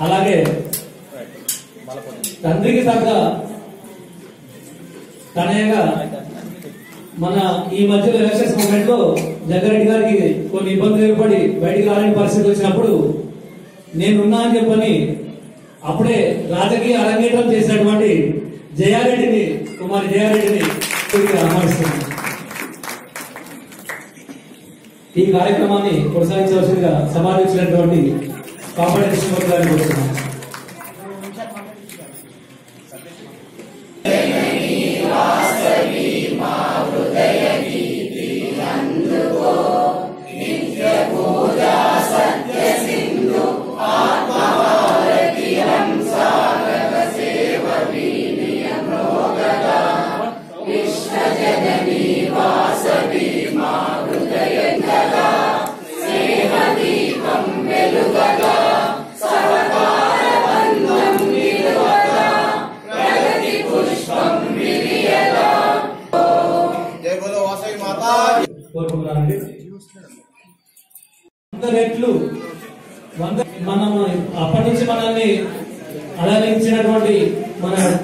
అలాగే తండ్రికి తగ్గ తనయగా మన ఈ మధ్యలో ఎలక్షన్స్ మూమెంట్లో జగ్గారెడ్డి గారికి కొన్ని ఇబ్బందులు ఏర్పడి బయటికి రాలేని పరిస్థితి వచ్చినప్పుడు నేనున్నా అని చెప్పని అప్పుడే రాజకీయ అరంగేటం చేసినటువంటి జయారెడ్డిని కుమారి జయారెడ్డిని ఆహ్వానిస్తున్నాను. ఈ కార్యక్రమాన్ని కొనసాగించవలసిందిగా సమాధించినటువంటి కాపాడే కృష్ణమూర్తి గారిని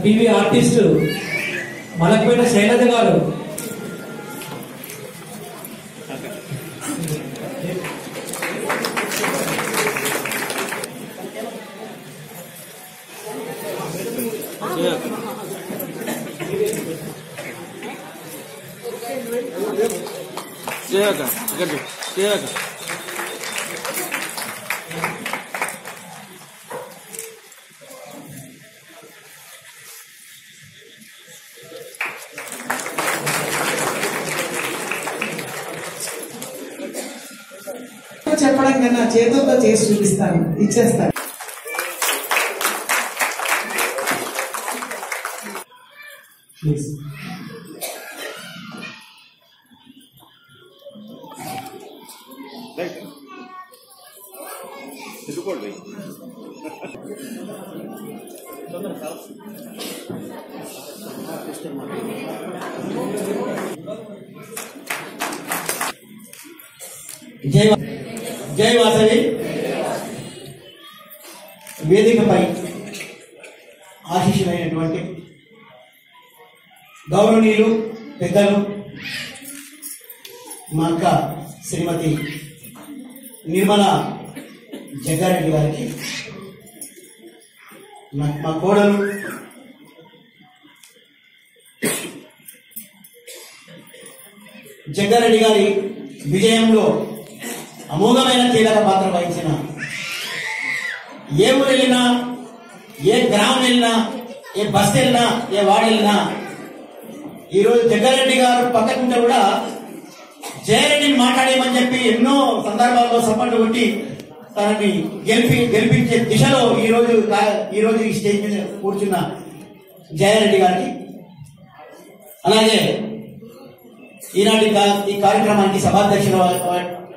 టీవీ ఆర్టిస్ట్ మలకపేట శైలజ గారు. చేయక ఇక్కడ చేయక చెప్పడం కన్నా చేతులతో చేసి చూపిస్తాను ఇచ్చేస్తాను ప్లీజ్ వేదికపై ఆశీషులైనటువంటి గౌరవనీయులు పెద్దలు మా అక్క శ్రీమతి నిర్మల జగ్గారెడ్డి గారికి మా- మా కోడలు జగ్గారెడ్డి గారి విజయంలో అమోఘమైన కీలక పాత్ర వహించిన ఏ ఊరు వెళ్ళినా ఏ గ్రామం వెళ్ళినా ఏ బస్ వెళ్ళినా ఏ వాడు వెళ్ళినా ఈరోజు జగ్గారెడ్డి గారు పక్కకుంటే కూడా జయరెడ్డిని మాట్లాడేయమని చెప్పి ఎన్నో సందర్భాల్లో సపోర్ట్ కొట్టి తనని గెలిపి గెలిపించే దిశలో ఈ రోజు ఈ రోజు స్టేజ్ మీద కూర్చున్న జయారెడ్డి గారికి. అలాగే ఈనాటి కా- ఈ కార్యక్రమానికి సభాధ్యక్షులు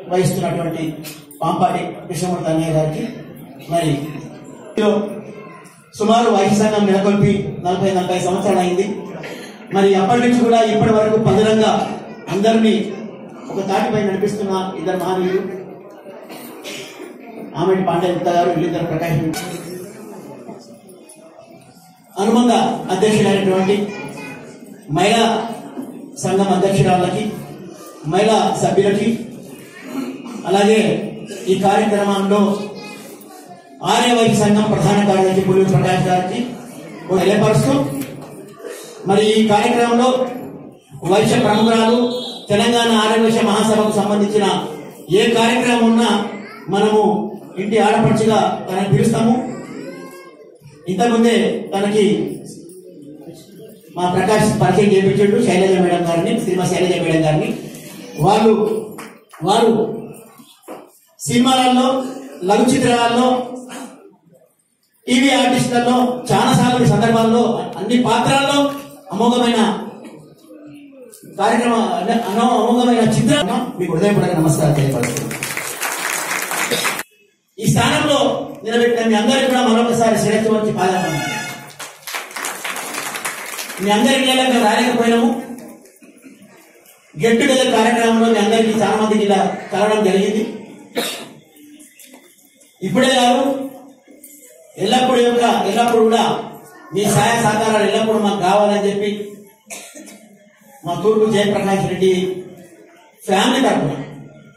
వహిస్తున్నటువంటి పాంపాటి కృష్ణమూర్తి అన్నయ్య గారికి మరి సుమారు వైద్య సంఘం నెలకొల్పి నలభై నలభై సంవత్సరాలు అయింది. మరి అప్పటి నుంచి కూడా ఇప్పటి వరకు పదిలంగా అందరినీ ఒక తాటిపై నడిపిస్తున్న ఇద్దరు మహనీయులు. ఆమెటి పాండగుప్త గారు వీళ్ళిద్దరు ప్రకాశం. అనుబంధ అధ్యక్షులైనటువంటి మహిళా సంఘం అధ్యక్షురాళ్ళకి మహిళా సభ్యులకి అలాగే ఈ కార్యక్రమంలో ఆర్యవైద్య సంఘం ప్రధాన కార్యదర్శి పులి ప్రకాష్ గారికి తెలియపరుస్తూ మరి ఈ కార్యక్రమంలో వైశ్య ప్రముఖురాలు తెలంగాణ ఆర్యవైశ్య మహాసభకు సంబంధించిన ఏ కార్యక్రమం ఉన్నా మనము ఇంటి ఆడపడుచుగా తనని పిలుస్తాము. ఇంతకుముందే తనకి మా ప్రకాష్ పరిచయం చేపించాడు శైలజ మేడం గారిని శ్రీమతి శైలజ మేడం గారిని. వాళ్ళు వారు సినిమాలలో లఘు చిత్రాలలో టీవీ ఆర్టిస్టులలో చాలా సార్లు సందర్భాల్లో అన్ని పాత్రల్లో అమోఘమైన కార్యక్రమ అమోఘమైన చిత్రం మీకు హృదయపూర్వక నమస్కారం తెలియపరుస్తున్నాను. ఈ స్థానంలో నిలబెట్టిన మీ అందరికీ కూడా మరొకసారి శ్రేష్ఠ వచ్చి పాదాలను మీ అందరికీ మేము రాలేకపోయినాము గెట్ టుగెదర్ కార్యక్రమంలో మీ అందరికీ చాలా మందికి ఇలా కలవడం జరిగింది. ఇప్పుడే కాదు ఎల్లప్పుడూ యొక్క ఎల్లప్పుడు కూడా మీ సహాయ సహకారాలు ఎల్లప్పుడు మాకు కావాలని చెప్పి మా తూర్పు జయప్రకాష్ రెడ్డి ఫ్యామిలీ తరఫున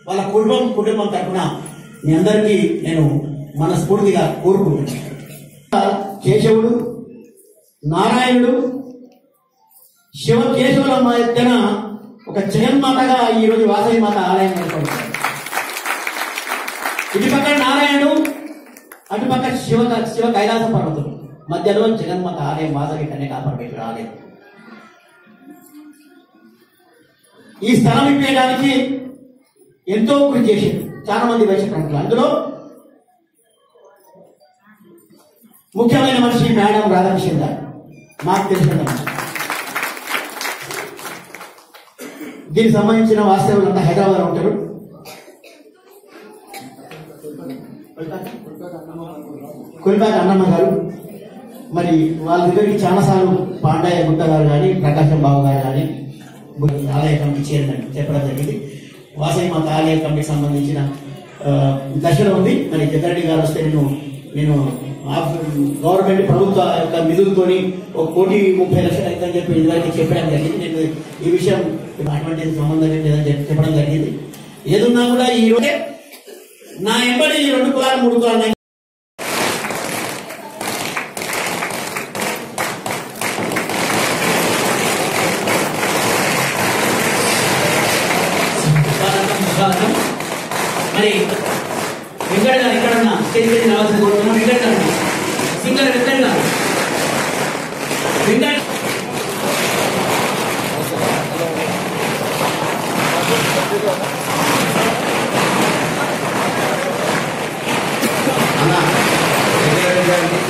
వాళ్ళ కుటుంబం కుటుంబం తరఫున మీ అందరికీ నేను మనస్ఫూర్తిగా కోరుకుంటున్నాను. కేశవుడు నారాయణుడు శివ కేశవుల మధ్యన ఒక జగన్మాతగా ఈ రోజు వాసవి మాత ఆలయం ఏర్పడుతుంది ఇటు నారాయణుడు అటుపక్క శివ శివ కైలాస పర్వతుడు మధ్యలో జగన్మాత ఆలయం మాధవి కన్యకా పరమేశ్వర ఆలయం ఈ స్థలం ఇప్పేయడానికి ఎంతో కృషి చేసింది చాలా మంది వైశ్య ప్రముఖులు. అందులో ముఖ్యమైన మనిషి మేడం రాధాకృష్ణ గారు మాకు తెలిసిన దీనికి సంబంధించిన వాస్తవులంతా హైదరాబాద్ ఉంటారు. కుల్బాగ్ అన్నమ్మ గారు మరి వాళ్ళ దగ్గరికి చాలాసార్లు పాండయ్య గుట్ట గారు కానీ ప్రకాశం బాబు గారు కానీ ఆలయ కమిటీ చైర్మన్ చెప్పడం జరిగింది. వాసవి మాత ఆలయ కమిటీకి సంబంధించిన దశలో ఉంది. మరి జగ్గారెడ్డి గారు వస్తే నేను నేను గవర్నమెంట్ ప్రభుత్వ యొక్క నిధులతోని ఒక కోటి ముప్పై లక్షలు అవుతుందని చెప్పి ఇదివరకు చెప్పడం జరిగింది. నేను ఈ విషయం అటువంటి సంబంధం లేదని చెప్పడం జరిగింది. ఏదున్నా కూడా ఈ రోజే నా ఎంబడి ఈ రెండు కులాలు మూడు కులాలు మరి వెంకట గారు ఎక్కడన్నా స్టేజ్ మీద రావాల్సిన కోరుతున్నాం వెంకట గారు సింగర్ వెంకట గారు వెంకట అన్న వెంకటరెడ్డి గారికి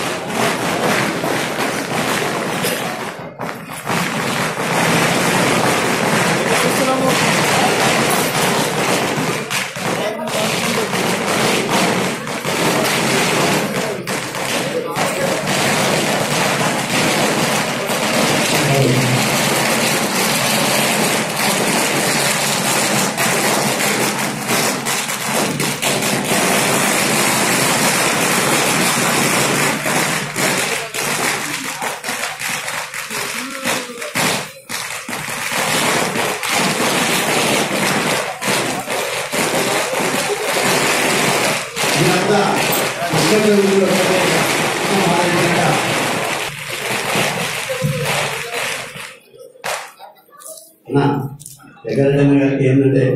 మీరంతా ముఖ్యమంత్రి అన్న వెంకటరెడ్డి గారికి ఏంటంటే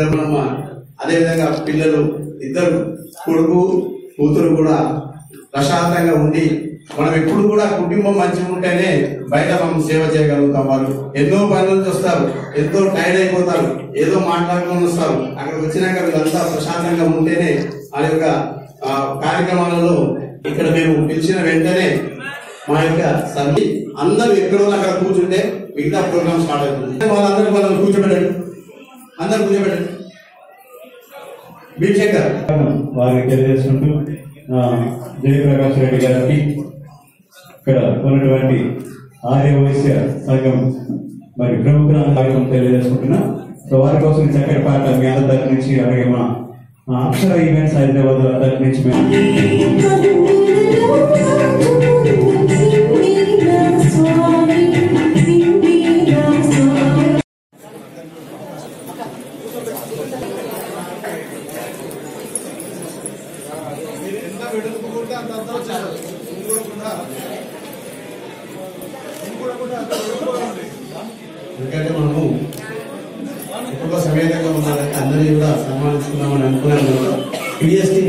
ధర్మమ్మ అదేవిధంగా పిల్లలు ఇద్దరు కొడుకు కూతురు కూడా ప్రశాంతంగా ఉండి మనం ఎప్పుడు కూడా కుటుంబం మంచిగా ఉంటేనే బయట మనం సేవ చేయగలుగుతాం వాళ్ళు. ఎన్నో పనులు వస్తారు ఎంతో టైర్డ్ అయిపోతారు ఏదో మాట్లాడుకొని వస్తారు. అక్కడికి వచ్చినాక వీళ్ళంతా ప్రశాంతంగా ఉంటేనే ఆ యొక్క కార్యక్రమాలలో ఇక్కడ మేము పిలిచిన వెంటనే మా యొక్క సభ్యు అందరూ ఎక్కడో అక్కడ కూర్చుంటే మిగతా ప్రోగ్రామ్ స్టార్ట్ అవుతుంది. వాళ్ళందరూ మనం కూర్చోబెట్టండి. అందరు కూర్చోబెట్టండి. భీమశంకర్. వారికి తెలియజేసుకుంటూ ఆ, జయప్రకాష్ రెడ్డి గారికి ఇక్కడ ఉన్నటువంటి ఆర్య వైశ్య సంఘం మరి ప్రముఖులను స్వాగతం తెలియజేసుకుంటున్నా. సో వారి కోసం చక్కటి పాట మీ అందరి నుంచి అలాగే మా అక్షర ఈవెంట్స్ హైదరాబాద్ తరఫు నుంచి మేము పిఎస్టీ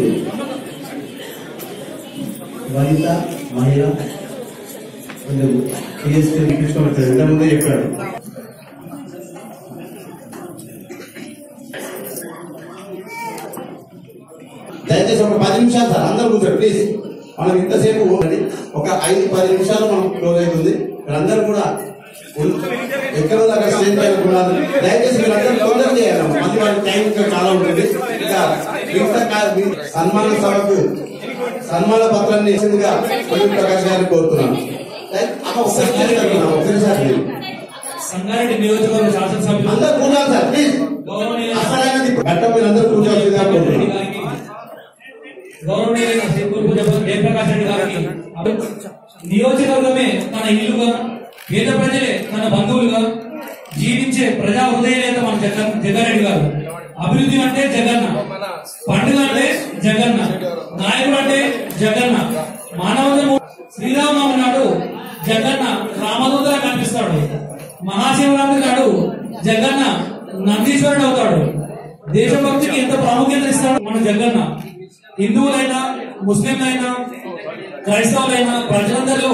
వనిత మహిళ కొంచెం పిఎస్టీ ఇంతకుముందే చెప్పాడు. దయచేసి ఒక పది నిమిషాలు సార్ అందరూ కూర్చోండి ప్లీజ్ మనం ఇంతసేపు ఒక ఐదు పది నిమిషాలు మనం క్లోజ్ అవుతుంది అందరూ కూడా ఉన్- ఎక్కడ ఉందో అక్కడ స్టేజ్ పైన కూడా దయచేసి మీరందరూ తొందర చేయాలి. మళ్ళీ వాళ్ళ టైం ఇంకా చాలా ఉంటుంది. ఇంకా సన్మాన సభకు సన్మాన పత్రాన్ని ఇచ్చిందిగా ప్రకాష్ గారిని కోరుతున్నాను. సంగారెడ్డి నియోజకవర్గ శాసనసభ్యులు. అందరూ కూర్చోవాలి సార్ ప్లీజ్ గౌరవనీయ అసలైనది గట్ట మీరు అందరూ కూర్చోవాల్సిందిగా రెడ్డి కోరుతున్నాను గారికి గౌరవనీయులైన శ్రీ కురుపు జగ- జయప్రకాష్ రెడ్డి గారికి నియోజకవర్గమే తన ఇల్లుగా పేద ప్రజలే తన బంధువులుగా జీవించే ప్రజా హృదయనేత మన జగన్ జగ్గారెడ్డి గారు. అభివృద్ధి అంటే జగన్న పండుగ అంటే జగన్న నాయకుడు అంటే జగన్న మానవ శ్రీరామనవమి నాడు జగన్న రామదూతగా కనిపిస్తాడు. మహాశివరాత్రి నాడు జగన్న నందీశ్వరుడు అవుతాడు. దేశభక్తికి ఎంత ప్రాముఖ్యత ఇస్తాడు మన జగన్న హిందువులైనా ముస్లింలైనా క్రైస్తవులైనా ప్రజలందరిలో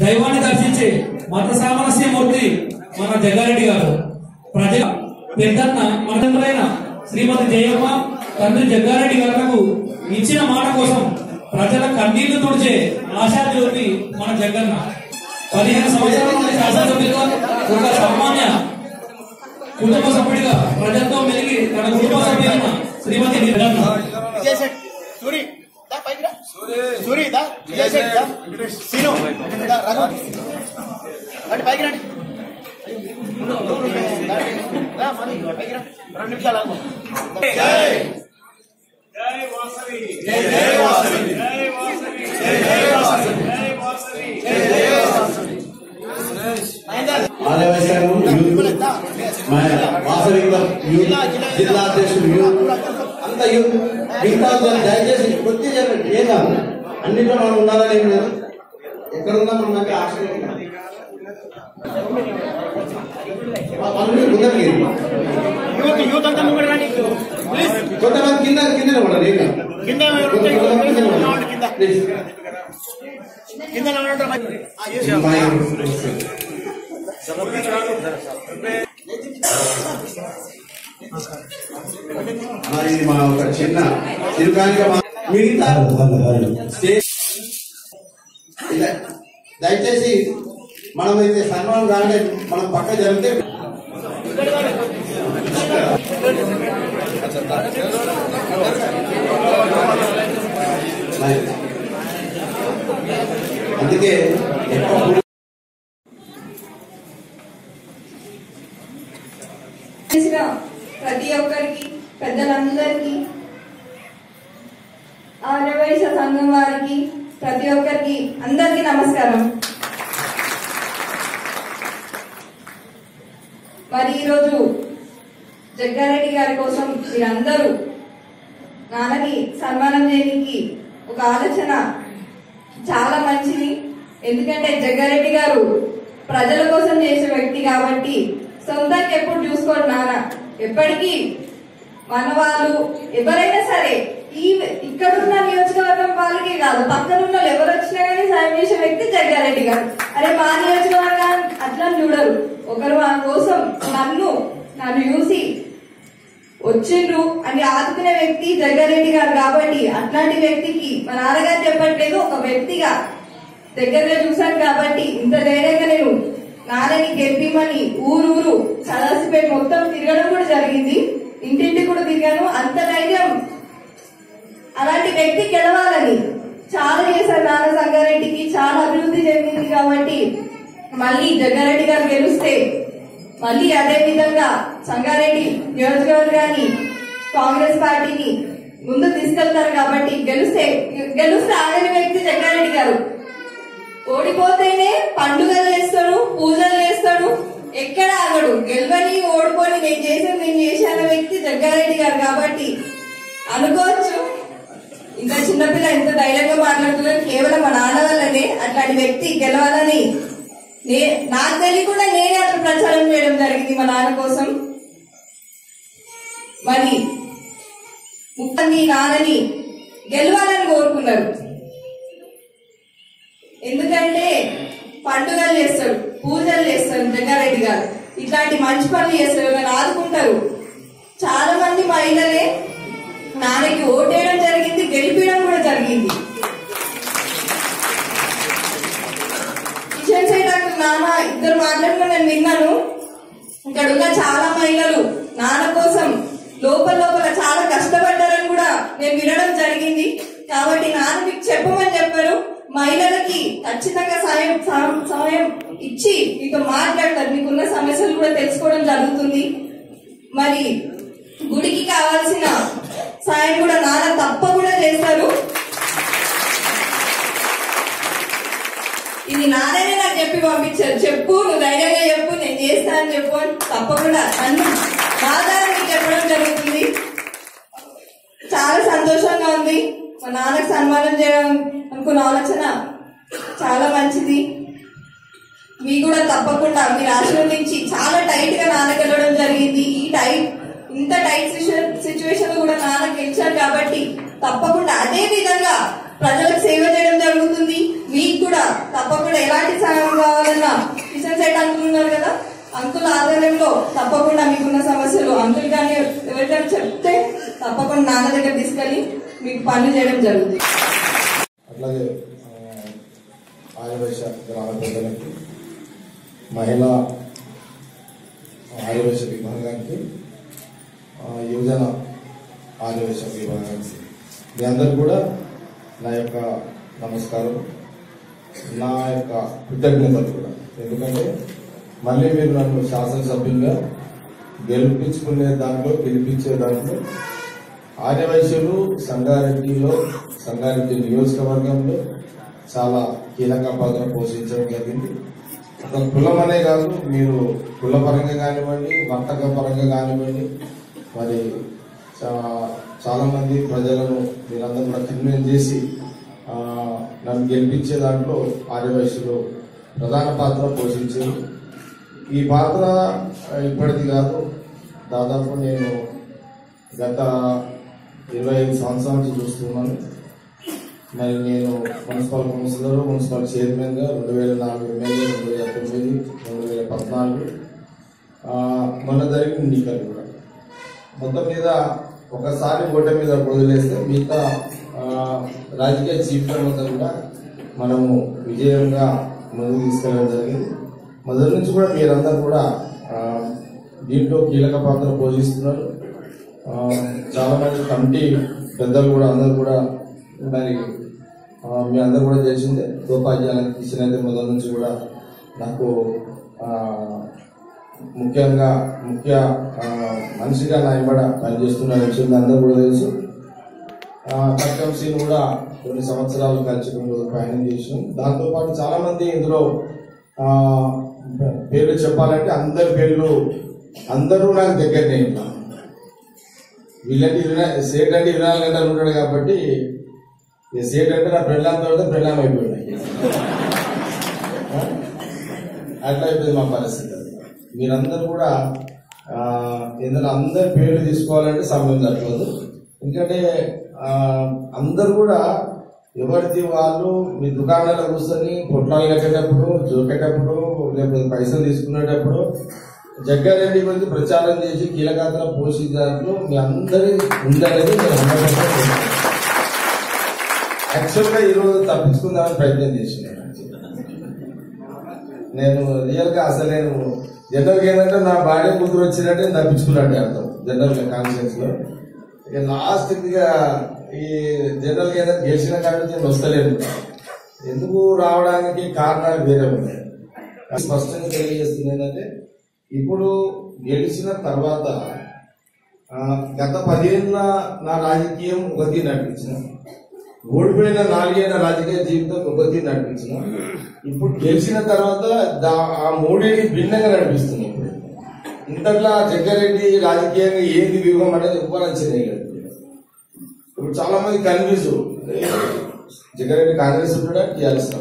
దైవాన్ని దర్శించే మత సామరస్య మూర్తి మన జగ్గారెడ్డి గారు. ప్రజల పెద్దన్న మనైన శ్రీమతి జయమ్మ తండ్రి జగ్గారెడ్డి గారు ఇచ్చిన మాట కోసం ప్రజల కన్నీళ్ళు తుడిచే ఆశా జ్యోతి మన జగన్న. పదిహేను సంవత్సరాల నుండి శాసనసభ్యులుగా ఒక సామాన్య కుటుంబ సభ్యుడిగా ప్రజలతో మెలిగి తన కుటుంబ సభ్యులైన శ్రీమతి జగన్న. రెండు నిమిషాలు యూత్ వాసవి యూత్ జిల్లా అధ్యక్షుడు యూత్ అంత యూత్ మిగతా దయచేసి కొద్ది చెప్పండి ఏం కాదు. అన్నింటిలో మనం ఉండాలని ఎక్కడ ఉన్నా మనం నాకు ఆశ్చర్యం కొంతమంది కింద కింద పడాలి కింద కింద ఇది మా ఒక చిన్న చిరుకానిక మిగతా దయచేసి మనం అయితే సన్మానం కాగానే మనం పక్క జరిగితే అందుకే ప్రతి ఒక్కరికి పెద్దలందరికీ ఆర్యవైశ్య సంఘం వారికి ప్రతి ఒక్కరికి అందరికీ నమస్కారం. మరి ఈరోజు జగ్గారెడ్డి గారి కోసం మీరందరూ నాన్నని సన్మానం చేయడానికి ఒక ఆలోచన చాలా మంచిది. ఎందుకంటే జగ్గారెడ్డి గారు ప్రజల కోసం చేసే వ్యక్తి కాబట్టి సొంతంగా ఎప్పుడు చూసుకోరు నాన్న. ఎప్పటికీ మన వాళ్ళు ఎవరైనా సరే ఈ ఇక్కడున్న నియోజకవర్గం వాళ్ళకే కాదు పక్కన ఉన్న వాళ్ళు ఎవరు వచ్చినా కానీ సాయం చేసే వ్యక్తి జగ్గారెడ్డి గారు. అరే మా నియోజకవర్గాన్ని అట్లా చూడరు. ఒకరు మా కోసం నన్ను నన్ను చూసి వచ్చిండ్రు అని ఆదుకునే వ్యక్తి జగ్గారెడ్డి గారు కాబట్టి అట్లాంటి వ్యక్తికి మా నాన్నగారు చెప్పట్లేదు. ఒక వ్యక్తిగా దగ్గరగా చూశాను కాబట్టి ఇంత ధైర్యంగా నేను నాన్నని గెలిపిమని ఊరూరు సదాసిపేట మొత్తం తిరగడం కూడా జరిగింది. ఇంటింటి కూడా తిరిగాను. అంత ధైర్యం అలాంటి వ్యక్తి గెలవాలని చాలా చేశారు నాన్న సంగారెడ్డికి. చాలా అభివృద్ధి చెందింది కాబట్టి మళ్ళీ జగ్గారెడ్డి గారు గెలిస్తే మళ్ళీ అదే విధంగా సంగారెడ్డి నియోజకవర్గాన్ని కాంగ్రెస్ పార్టీని ముందు తీసుకెళ్తారు కాబట్టి గెలిస్తే గెలిస్తే ఆగని వ్యక్తి జగ్గారెడ్డి గారు. ఓడిపోతేనే పండుగలు చేస్తాడు పూజలు చేస్తాడు ఎక్కడ ఆగడు. గెలవని ఓడిపోని నేను చేసేది నేను చేశాన వ్యక్తి జగ్గారెడ్డి గారు కాబట్టి అనుకోవచ్చు. ఇంత చిన్నపిల్ల ఎంత ధైర్యంగా మాట్లాడుతున్నారు కేవలం మా నాన్న వల్లనే అట్లాంటి వ్యక్తి గెలవాలని నాకు తెలియకుండా నేనే అట్లా ప్రచారం చేయడం జరిగింది మా నాన్న కోసం. మరి ముప్పంది నాన్నని గెలవాలని కోరుకున్నారు. ఎందుకంటే పండుగలు చేస్తారు పూజలు చేస్తారు జగ్గారెడ్డి గారు. ఇట్లాంటి మంచి పనులు చేస్తారు ఎవరైనా ఆదుకుంటారు. చాలా మంది మహిళలే నాన్నకి ఓటేయడం జరిగింది గెలిపించడం కూడా జరిగింది. నాన్న ఇద్దరు మాట్లాడుకుని నేను విన్నాను. ఇక్కడ ఉన్న చాలా మహిళలు నాన్న కోసం లోపల లోపల చాలా కష్టపడ్డారని కూడా నేను వినడం జరిగింది. కాబట్టి నాన్న మీకు చెప్పమని చెప్పారు. మహిళలకి ఖచ్చితంగా సాయం సమయం ఇచ్చి మీతో మాట్లాడతారు. మీకున్న సమస్యలు కూడా తెలుసుకోవడం జరుగుతుంది. మరి గుడికి కావాల్సిన సాయం కూడా నాన్న తప్పకుండా చేస్తారు. ఇది నాదేనే నాకు చెప్పి పంపించారు. చెప్పు నువ్వు ధైర్యంగా చెప్పు నేను చేస్తాను చెప్పు అని తప్పకుండా నన్ను బాగా చెప్పడం జరుగుతుంది. చాలా సంతోషంగా ఉంది. మా నాన్నకు సన్మానం చేయడం అనుకున్న ఆలోచన చాలా మంచిది. మీ కూడా తప్పకుండా మీరు ఆశీర్వదించి చాలా టైట్గా నాన్నకి వెళ్ళడం జరిగింది. ఈ టైట్ ఇంత టైట్ సిచ్యువేషన్ కూడా నాన్నకి గెలిచారు కాబట్టి తప్పకుండా అదే విధంగా ప్రజలకు సేవ చేయడం జరుగుతుంది. మీకు కూడా తప్పకుండా ఎలాంటి సహాయం కావాలన్నా కిషన్ సైట్ అనుకున్నారు కదా అంకుల్ ఆధ్వర్యంలో తప్పకుండా మీకున్న సమస్యలు అంకుల్ కానీ ఎవరికైనా చెప్తే తప్పకుండా నాన్న దగ్గర తీసుకెళ్ళి మీకు పనులు చేయడం జరుగుతుంది. అట్లాగే ఆయుర్వేష గ్రామ ప్రజలకి మహిళా ఆయుర్వేష విభాగానికి యువజన ఆయుర్వేష విభాగానికి మీ అందరు కూడా నా యొక్క నమస్కారం నా యొక్క కృతజ్ఞతలు కూడా. ఎందుకంటే మళ్ళీ మీరు నన్ను శాసనసభ్యులుగా గెలిపించుకునే దాంట్లో గెలిపించే దాంట్లో ఆర్యవైశ్యులు సంగారెడ్డిలో సంగారెడ్డి నియోజకవర్గంలో చాలా కీలక పాత్ర పోషించడం జరిగింది. ఒక కులం అనే కాదు మీరు కులపరంగా కానివ్వండి వర్తక పరంగా కానివ్వండి మరి చాలామంది చాలా మంది ప్రజలను మీరందరూ కూడా కన్వీన్ చేసి నన్ను గెలిపించే దాంట్లో ఆర్యవైశ్యులు ప్రధాన పాత్ర పోషించారు. ఈ పాత్ర ఇప్పటిది కాదు దాదాపు నేను గత ఇరవై ఐదు సంవత్సరాల నుంచి చూస్తున్నాను. మరి నేను మున్సిపల్ కౌన్సిలర్ మున్సిపల్ చైర్మన్గా రెండు వేల నాలుగు ఎమ్మెల్యే రెండు వేల తొమ్మిది రెండు వేల పద్నాలుగు మొన్న జరిగిన ఎన్నికలు కూడా. మొత్తం మీద ఒకసారి ఓట మీద వదిలేస్తే మిగతా రాజకీయ చీఫ్ల మొత్తం కూడా మనము విజయంగా ముందుకు తీసుకెళ్ళడం జరిగింది. మొదటి నుంచి కూడా మీరందరూ కూడా దీంట్లో కీలక పాత్ర పోషిస్తున్నారు. చాలా మంది కమిటీ పెద్దలు కూడా అందరూ కూడా మరి మీ అందరు కూడా చేసిందే ఉపాధ్యాయులకు ఇచ్చినైతే మొదటి నుంచి కూడా నాకు ముఖ్యంగా ముఖ్య మనిషిగా నా ఇవ్వడ పనిచేస్తున్న విషయం అందరూ కూడా తెలుసు. కట్టం సీన్ కూడా కొన్ని సంవత్సరాలు కలిసి కొన్ని ప్రయాణం చేసినాం. దాంతోపాటు చాలా మంది ఇందులో పేర్లు చెప్పాలంటే అందరి పేర్లు అందరూ నాకు దగ్గరనే వీళ్ళంటే ఇరవై సేట్ అంటే ఇరవై నాలుగు గంటలు ఉంటాడు కాబట్టి సేట్ అంటే నా పెళ్ళాం తర్వాత పెళ్ళాం అయిపోయింది. అట్లా అయిపోయింది మా పరిస్థితి. మీరందరూ కూడా ఆ, ఏదైనా అందరి పేర్లు తీసుకోవాలంటే సమయం సరిపోదు. ఎందుకంటే అందరు కూడా ఎవరిది వాళ్ళు మీ దుకాణాల్లో కూర్చొని పొట్లాలు కట్టేటప్పుడు జోకేటప్పుడు లేకపోతే పైసలు తీసుకునేటప్పుడు జగ్గారెడ్డి గురించి ప్రచారం చేసి కీలకత్ర దాంట్లో మీ అందరి ఉండాలని నేను 100% యాక్చువల్గా ఈ రోజు తప్పించుకుందామని ప్రయత్నం చేసిన నేను రియల్గా అసలు నేను జనరల్గా ఏంటంటే నా భార్య కూతురు వచ్చినట్టే నేను అర్థం. జనరల్గా కాన్షియన్స్లో. ఇక లాస్ట్ ఇక ఈ జనరల్గా ఏదైనా గెలిచిన కాబట్టి నేను వస్తలేదు ఎందుకు రావడానికి కారణాలు వేరే ఉన్నాయి? స్పష్టంగా తెలియజేస్తుంది ఏంటంటే ఇప్పుడు గెలిచిన తర్వాత గత పదేళ్ళ నా రాజకీయం ఒక తీరు నడిపించిన ఓడిపోయిన నాలుగేళ్ళ రాజకీయ జీవితం ఒక నడిపించిన ఇప్పుడు గెలిచిన తర్వాత దా- ఆ మోడీని భిన్నంగా నడిపిస్తుంది ఇప్పుడు. ఇంతట్లా జగ్గారెడ్డి రాజకీయంగా ఏంది వ్యూహం అనేది ఎక్కువ నచ్చలేదు ఇప్పుడు చాలా మంది కన్ఫ్యూజ్. జగ్గారెడ్డి కాంగ్రెస్ ఉన్నాడా? టీఆర్ఎస్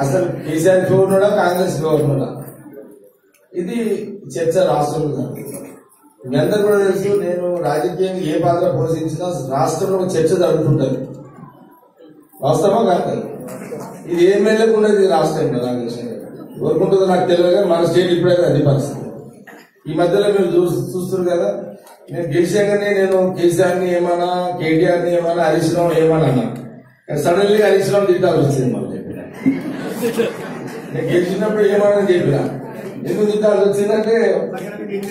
అసలు కేసీఆర్లో ఉన్నాడా? కాంగ్రెస్లో ఉన్నాడా? ఇది చర్చ రాష్ట్రంలో జరుగుతుంది. మీ అందరు కూడా తెలుసు నేను రాజకీయం ఏ పాత్ర పోషించినా రాష్ట్రంలో ఒక చర్చ జరుగుతుంటది. వాస్తవా కాదు? ఇది ఏ మేరకు రాష్ట్రం ఈ నాకు తెలిసిన కోరుకుంటుందో నాకు తెలియదు మన స్టేట్ ఇప్పుడే అది పరిస్థితి ఈ మధ్యలో మీరు చూ చూస్తున్నారు కదా? నేను గెలిచాకనే నేను కేసీఆర్ని ఏమన్నా కేటీఆర్ని ఏమన్నా హరీష్ రావు ఏమన్నా అన్నా. కానీ సడన్లీ హరీష్ రావు తిట్టాల్సి వచ్చింది మళ్ళీ నేను గెలిచినప్పుడు ఏమన్నా చెప్పిన. ఎందుకు తిట్టాల్సి వచ్చిందంటే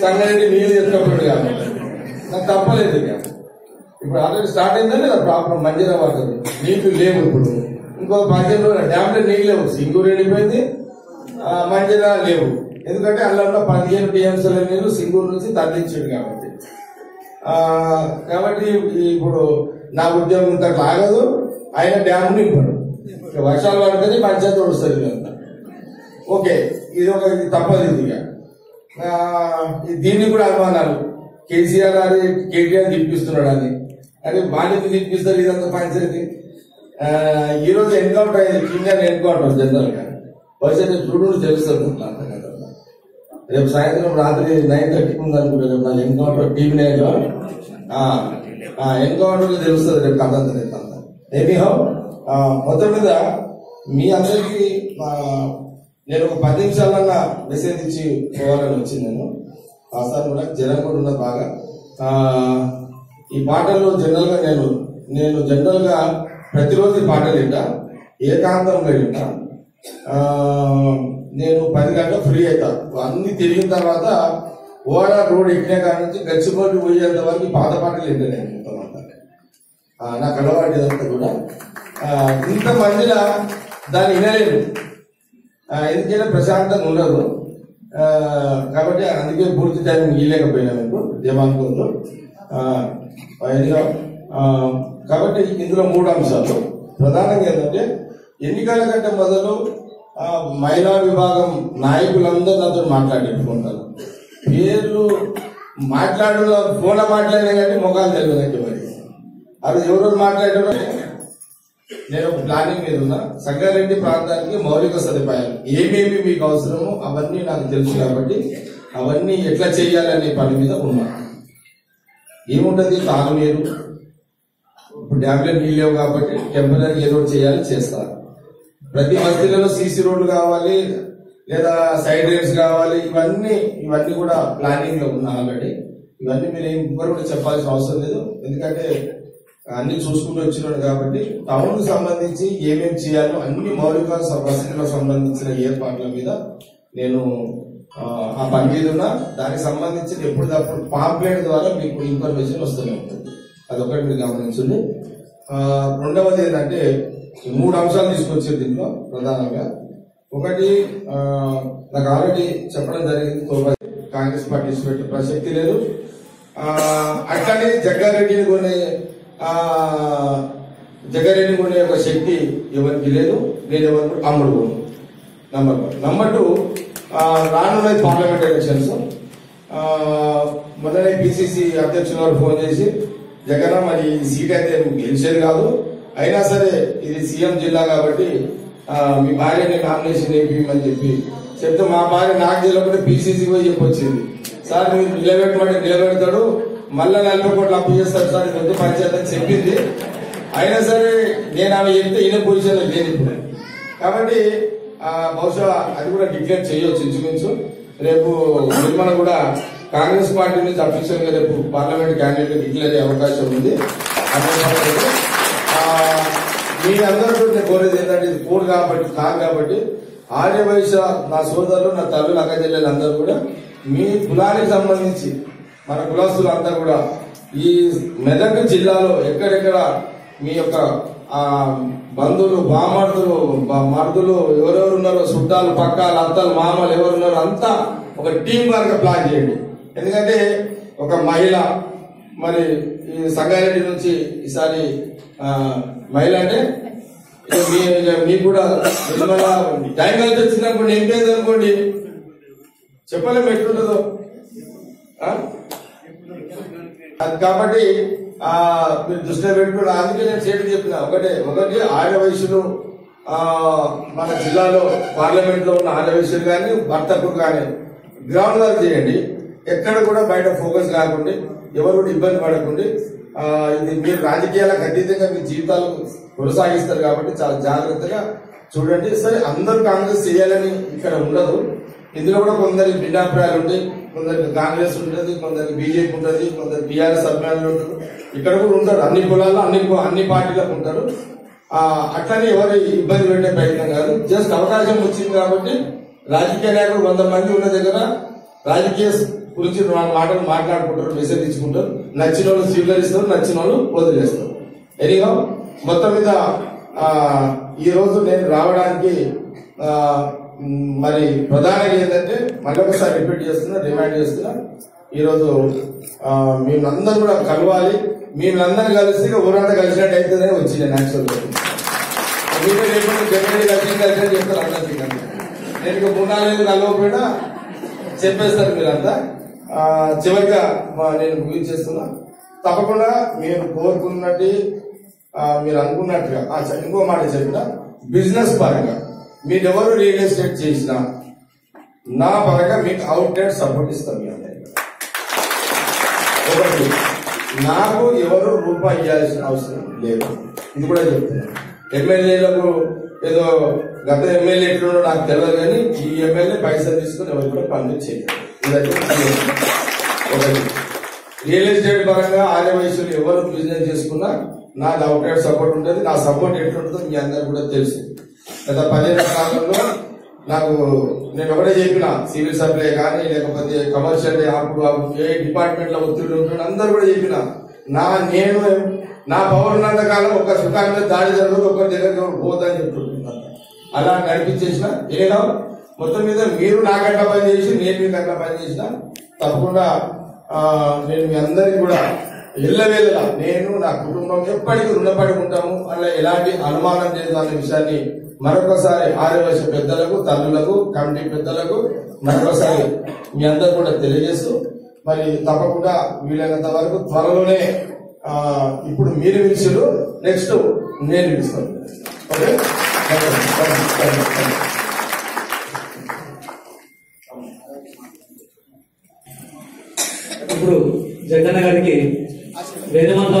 సంగారెడ్డి నీళ్ళు చెప్పినప్పుడు కాబట్టి నాకు తప్పలేదు ఇక. ఇప్పుడు ఆల్రెడీ స్టార్ట్ అయిందని కదా ప్రాబ్లం మంజీరా పడుతుంది. నీళ్ళు లేవు ఇప్పుడు. ఇంకో పద్దెనిమిది రోజులు డ్యామ్ నీళ్ళు లేవు. సింగూరు వెళ్ళిపోయింది. మంజీరా లేవు. ఎందుకంటే అందులో పదిహేను టీఎంసీల నీళ్ళు సింగూరు నుంచి తరలించాడు కాబట్టి. కాబట్టి ఇప్పుడు నా ఉద్యోగం ఇంత లాగదు ఆయన డ్యామ్ నింపడు వర్షాలు పడుతుంది పంచాయతీ వస్తుంది ఓకే ఇది ఒక ఇది తప్పదు ఇది ఇక. దీన్ని కూడా అనుమానాలు. కేసీఆర్ గారు కేటీఆర్ తిప్పిస్తున్నాడు అని అని బాధ్యత తిప్పిస్తారు ఇదంతా పంచాయతీ. ఈ రోజు ఎన్కౌంటర్ అయింది కింద ఎన్కౌంటర్ జనరల్గా బహుశా చూడు తెలుస్తుంది రేపు సాయంత్రం రాత్రి నైన్ థర్టీకి ఉంది అనుకుంటా రేపు నాకు ఎన్కౌంటర్ టీవీ నైన్లో ఎన్కౌంటర్ తెలుస్తుంది రేపు కథ రేపు అంతా ఎనీహౌ మొత్తం మీద మీ అందరికీ నేను ఒక పది నిమిషాలన్నా మెసేజ్ ఇచ్చి పోవాలని వచ్చింది నేను ఆసారి కూడా జనం కూడా ఉన్నది బాగా. ఈ పాటల్లో జనరల్గా నేను నేను జనరల్గా ప్రతిరోజు ఈ పాటలు వింటా ఏకాంతంలో వింటా. నేను పది గంటల ఫ్రీ అవుతా అన్ని తిరిగిన తర్వాత ఓడా రోడ్ ఎక్కిన కాడ నుంచి గచ్చిబోటి పోయేంత వరకు పాత పాటలు వింటా నేను మొత్తం అంతా నాకు అలవాటు ఇదంతా కూడా. ఇంత మందిలా దాన్ని వినలేదు. ఎందుకంటే ప్రశాంతంగా ఉండదు. కాబట్టి అందుకే పూర్తి టైం ఇవ్వలేకపోయినా మీకు దేవాంగంలో కాబట్టి ఇందులో మూడు అంశాలు. ప్రధానంగా ఏంటంటే ఎన్నికల కంటే మొదలు మహిళా విభాగం నాయకులందరూ నాతో మాట్లాడేట్టుకుంటారు పేర్లు మాట్లాడు ఫోన్లో మాట్లాడినా కానీ ముఖాలు తెలియదండి మరి. అది ఎవరు మాట్లాడారో నేను ఒక ప్లానింగ్ మీద ఉన్నా. సంగారెడ్డి ప్రాంతానికి మౌలిక సదుపాయాలు ఏమేమి మీకు అవసరమో అవన్నీ నాకు తెలుసు కాబట్టి అవన్నీ ఎట్లా చేయాలనే పని మీద ఉన్నా. ఏముంటది? తాగునీరు. ఇప్పుడు డ్యామ్లో నీళ్ళు లేవు కాబట్టి టెంపరీ ఏదో చేయాలి చేస్తారు ప్రతి బస్తీలలో సీసీ రోడ్లు కావాలి లేదా సైడ్ రేట్స్ కావాలి ఇవన్నీ ఇవన్నీ కూడా ప్లానింగ్లో ఉన్నా ఆల్రెడీ. ఇవన్నీ మీరు ఏం ఎవరు కూడా చెప్పాల్సిన అవసరం లేదు. ఎందుకంటే అన్ని చూసుకుంటూ వచ్చినాడు కాబట్టి టౌన్ సంబంధించి ఏమేమి చేయాలో అన్ని మౌలిక స- వసతులకు సంబంధించిన ఏర్పాట్ల మీద నేను ఆ, పని మీద ఉన్నా దానికి సంబంధించి ఎప్పటికప్పుడు పాంప్లెట్ ద్వారా మీకు ఇన్ఫర్మేషన్ వస్తూనే ఉంటుంది. అదొకటి మీరు గమనించండి. రెండవది ఏంటంటే మూడు అంశాలు తీసుకొచ్చారు దీంట్లో ప్రధానంగా. ఒకటి నాకు ఆల్రెడీ చెప్పడం జరిగింది కాంగ్రెస్ పార్టీ ప్రసక్తి లేదు. అట్లానే జగ్గారెడ్డిని కొన్ని ఆ, జగ్గారెడ్డిని కొనే యొక్క శక్తి ఎవరికి లేదు నేను ఎవరు అమ్ముడు. Number one. నంబర్ టూ రానున్న రానున్నది పార్లమెంట్ ఎలక్షన్స్. ఆ, మొన్ననే పిసిసి అధ్యక్షుల వారు ఫోన్ చేసి జగన్ మరి ఈ సీట్ అయితే గెలిచేది కాదు. అయినా సరే ఇది సీఎం జిల్లా కాబట్టి మీ భార్యని నామినేషన్ వేయమని చెప్పి చెప్తే మా భార్య నాకు తెలియకుండా బీసీసీ పోయి చెప్పొచ్చింది. సార్ మీరు నిలబెట్టమంటే నిలబెడతాడు మళ్ళా నలభై కోట్లు అప్పు చేస్తారు సార్ ఇది వద్దు పంచాయతీ అని చెప్పింది. అయినా సరే నేను ఆమె చెప్తే ఈయన పొజిషన్ లేదు ఇప్పుడు. కాబట్టి బహుశా అది కూడా డిక్లేర్ చేయొచ్చు ఇంచుమించు. రేపు నిర్మల కూడా కాంగ్రెస్ పార్టీ నుంచి అఫీషియల్గా రేపు పార్లమెంట్ క్యాండిడేట్ డిక్లేర్ అయ్యే అవకాశం ఉంది. అదే మీ అందరితో నేను కోరేది ఏంటంటే ఇది కోడ్ కాబట్టి కాదు కాబట్టి ఆర్యవైశ్య నా సోదరులు నా తల్లులు అక్క చెల్లెలు అందరూ కూడా మీ కులానికి సంబంధించి మన కులస్తులందరూ అంతా కూడా ఈ మెదక్ జిల్లాలో ఎక్కడెక్కడ మీ యొక్క బంధువులు బామర్దులు బ- మర్దులు ఎవరెవరు ఉన్నారో చుట్టాలు పక్కాలు అత్తలు మామలు ఎవరు ఉన్నారో అంతా ఒక టీం వర్క్ ప్లాన్ చేయండి. ఎందుకంటే ఒక మహిళ మరి ఈ సంగారెడ్డి నుంచి ఈసారి మహిళ అంటే మీ మీకు కూడా నిర్మల టైం కలిసి వచ్చినప్పుడు నింపేది అనుకోండి. చెప్పలేము ఎట్లుంటుందో. కాబట్టి ఆ మీరు దృష్టిలో పెట్టుకుని అందుకే నేను చేయడం చెప్పిన ఒకటే ఒకటి ఆడ వయసును ఆ మన జిల్లాలో పార్లమెంట్లో ఉన్న ఆడ వయసులు కానీ భర్తకు కానీ గ్రౌండ్ వర్క్ చేయండి. ఎక్కడ కూడా బయట ఫోకస్ కాకుండా ఎవరు కూడా ఇబ్బంది పడకుండా ఆ, ఇది మీరు రాజకీయాలకు అతీతంగా మీ జీవితాలు కొనసాగిస్తారు కాబట్టి చాలా జాగ్రత్తగా చూడండి. సరే అందరూ కాంగ్రెస్ చేయాలని ఇక్కడ ఉండదు. ఇందులో కూడా కొందరికి భిన్నాభిప్రాయాలు ఉంటాయి కొందరికి కాంగ్రెస్ ఉంటుంది కొందరికి బీజేపీ ఉంటుంది కొందరు బీఆర్ఎస్ అభిమానులు ఉంటారు. ఇక్కడ కూడా ఉంటారు అన్ని కులాల్లో అన్ని అన్ని పార్టీలకు ఉంటారు. అట్లనే ఎవరు ఇబ్బంది పెట్టే ప్రయత్నం కాదు. జస్ట్ అవకాశం వచ్చింది కాబట్టి రాజకీయ నాయకులు వంద మంది ఉన్న దగ్గర రాజకీయ గురించి మాటలు మాట్లాడుకుంటారు మెసేజ్ ఇచ్చుకుంటారు. నచ్చిన వాళ్ళు స్వీకరిస్తారు నచ్చిన వాళ్ళు వదిలేస్తారు ఎనీగా మొత్తం మీద ఈ రోజు నేను రావడానికి మరి ప్రధానంగా ఏంటంటే మళ్ళీ ఒకసారి రిపీట్ చేస్తున్నా డిమాండ్ చేస్తున్నా. ఈరోజు మేమందరూ మేమందరం కూడా కలవాలి. మేమందరం కలిసి ఇక ఊరంతా కలిసినట్టు అయితేనే వచ్చి నేను యాక్చువల్గా మీరే కలిసి కలిసి చెప్తారు అందరికీ నేను ఇక మూడు నాలుగు కలవకపోయినా చెప్పేస్తారు మీరంతా. చివరిగా మా నేను ముగించేస్తున్నా తప్పకుండా మీరు కోరుకున్నట్టు మీరు అనుకున్నట్టుగా ఆ, ఇంకో మాట చెప్పిన బిజినెస్ పరంగా. మీరెవరు రియల్ ఎస్టేట్ చేసినా నా పరంగా మీకు అవుట్ సపోర్ట్ ఇస్తాం మీ అందరికీ. ఒకటి నాకు ఎవరు రూపాయి ఇవ్వాల్సిన అవసరం లేదు. ఇది కూడా చెప్తున్నాను ఎమ్మెల్యేలకు ఏదో గత ఎమ్మెల్యే ఎట్లుండో నాకు తెలియదు కానీ ఈ ఎమ్మెల్యే పైసలు తీసుకుని ఎవరు కూడా పనులు చేయలేదు ఒకటి రియల్ ఎస్టేట్ పరంగా ఆర్య వయసులు ఎవరు బిజినెస్ చేసుకున్నా నా అవుట్ సపోర్ట్ ఉంటుంది నా సపోర్ట్ ఎట్లుంటుందో మీ అందరు కూడా తెలుసు. గత పదిహేను కాలంలో నాకు నేను ఒకటే చెప్పిన సివిల్ సప్లై కానీ లేకపోతే కమర్షియల్ అప్పుడు ఏ డిపార్ట్మెంట్లో ఒత్తిడి ఉంటున్నాడు అందరు కూడా చెప్పిన నా నేను నా పవర్ ఉన్నంత కాలం ఒక సుఖాన్ని దాడి జరగదు ఒక దగ్గర ఎవరు పోదని చెప్తుంటున్నాను అలా నడిపించేసిన ఏదో మొత్తం మీద మీరు నాకట్లా పని చేసి నేను మీకు అట్లా పని చేసిన తప్పకుండా నేను మీ అందరికి కూడా ఇళ్ళవేళ నేను నా కుటుంబం ఎప్పటికీ రుణపడి ఉంటాము అలా ఎలాంటి అనుమానం చేసిన విషయాన్ని మరొకసారి ఆర్యవైశ పెద్దలకు తల్లులకు కమిటీ పెద్దలకు మరొకసారి మీ అందరు కూడా తెలియజేస్తూ మరి తప్పకుండా వీలైనంత వరకు త్వరలోనే ఇప్పుడు మీరు పిలిచారు నెక్స్ట్ నేను పిలుస్తాను. ఓకే? ఇప్పుడు జగన్ గారికి వేదమంతా